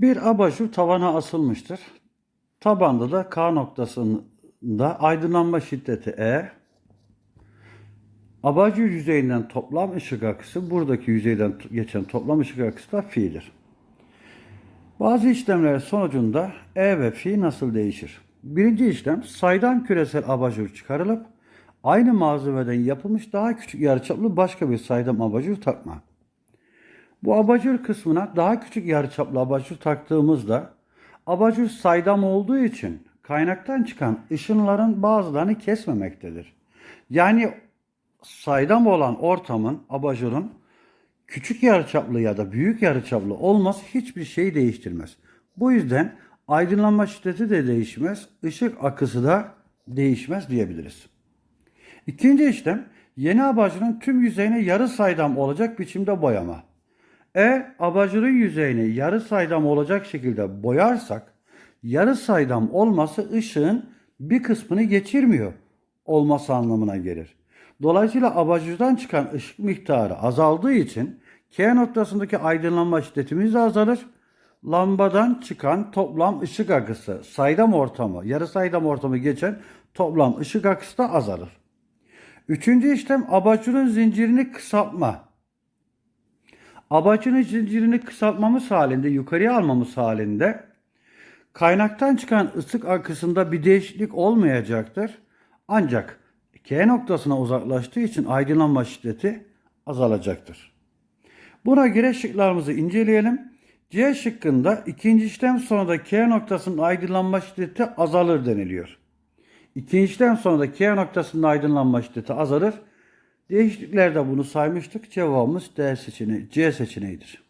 Bir abajur tavana asılmıştır. Tabanda da K noktasında aydınlanma şiddeti E. Abajur yüzeyinden toplam ışık akısı, buradaki yüzeyden geçen toplam ışık akısı da fi'dir. Bazı işlemler sonucunda E ve fi nasıl değişir? Birinci işlem saydam küresel abajur çıkarılıp aynı malzemeden yapılmış daha küçük yarıçaplı başka bir saydam abajur takma. Bu abajur kısmına daha küçük yarıçaplı abajur taktığımızda abajur saydam olduğu için kaynaktan çıkan ışınların bazılarını kesmemektedir. Yani saydam olan ortamın, abajurun küçük yarıçaplı ya da büyük yarıçaplı olması hiçbir şey değiştirmez. Bu yüzden aydınlanma şiddeti de değişmez, ışık akısı da değişmez diyebiliriz. İkinci işlem yeni abajurun tüm yüzeyine yarı saydam olacak biçimde boyama. Eğer abajurun yüzeyini yarı saydam olacak şekilde boyarsak yarı saydam olması ışığın bir kısmını geçirmiyor olması anlamına gelir. Dolayısıyla abajurdan çıkan ışık miktarı azaldığı için K noktasındaki aydınlanma şiddetimiz de azalır. Lambadan çıkan toplam ışık akısı, saydam ortamı, yarı saydam ortamı geçen toplam ışık akısı da azalır. Üçüncü işlem abajurun zincirini kısaltma. Abajurun zincirini kısaltmamız halinde, yukarıya almamız halinde kaynaktan çıkan ısık akısında bir değişiklik olmayacaktır. Ancak K noktasına uzaklaştığı için aydınlanma şiddeti azalacaktır. Buna göre şıklarımızı inceleyelim. C şıkkında ikinci işlem sonunda K noktasının aydınlanma şiddeti azalır deniliyor. İkinci işlem sonunda K noktasının aydınlanma şiddeti azalır. Değişikliklerde bunu saymıştık. Cevabımız D seçeneği, C seçeneğidir.